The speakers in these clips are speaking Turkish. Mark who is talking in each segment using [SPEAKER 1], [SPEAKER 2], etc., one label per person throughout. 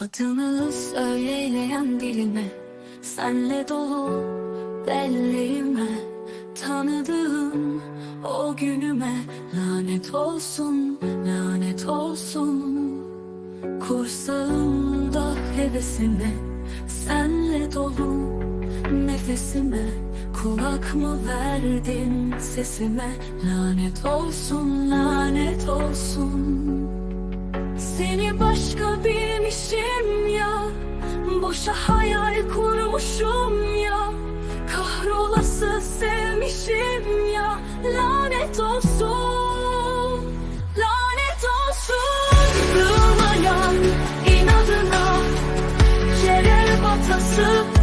[SPEAKER 1] Adını söyleyen dilime Senle dolu belleğime Tanıdığım o günüme Lanet olsun, lanet olsun. Kursağımda hevesime Senle dolu nefesime Kulak mı verdin sesime? Lanet olsun, lanet olsun. Seni başka ya Boşa hayal kurmuşum ya. Kahrolası sevmişim ya. Lanet olsun Lanet olsun. Kırılmayan inadına Yere batası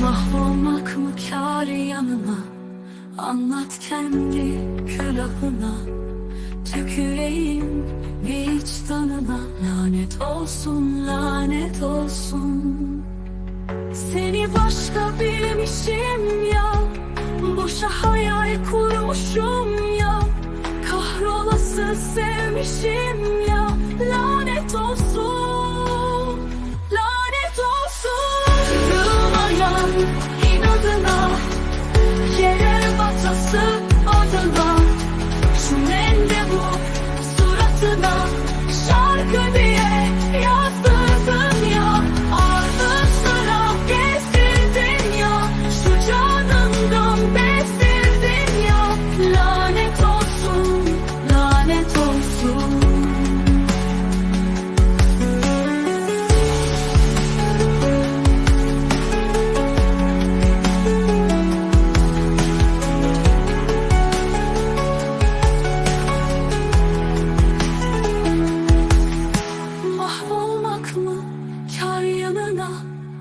[SPEAKER 1] Mahvolmak mı kâr yanına? Anlat kendi külahına. Tüküreyim vicdanına Lanet olsun, lanet olsun. Seni başka bilmişim ya. Boşa hayal kurmuşum ya. Kahrolası sevmişim ya. Lanet olsun you.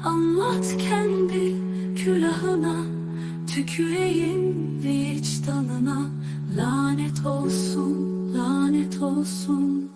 [SPEAKER 1] Anlat kendi külahına Tüküreyim vicdanına. Lanet olsun, lanet olsun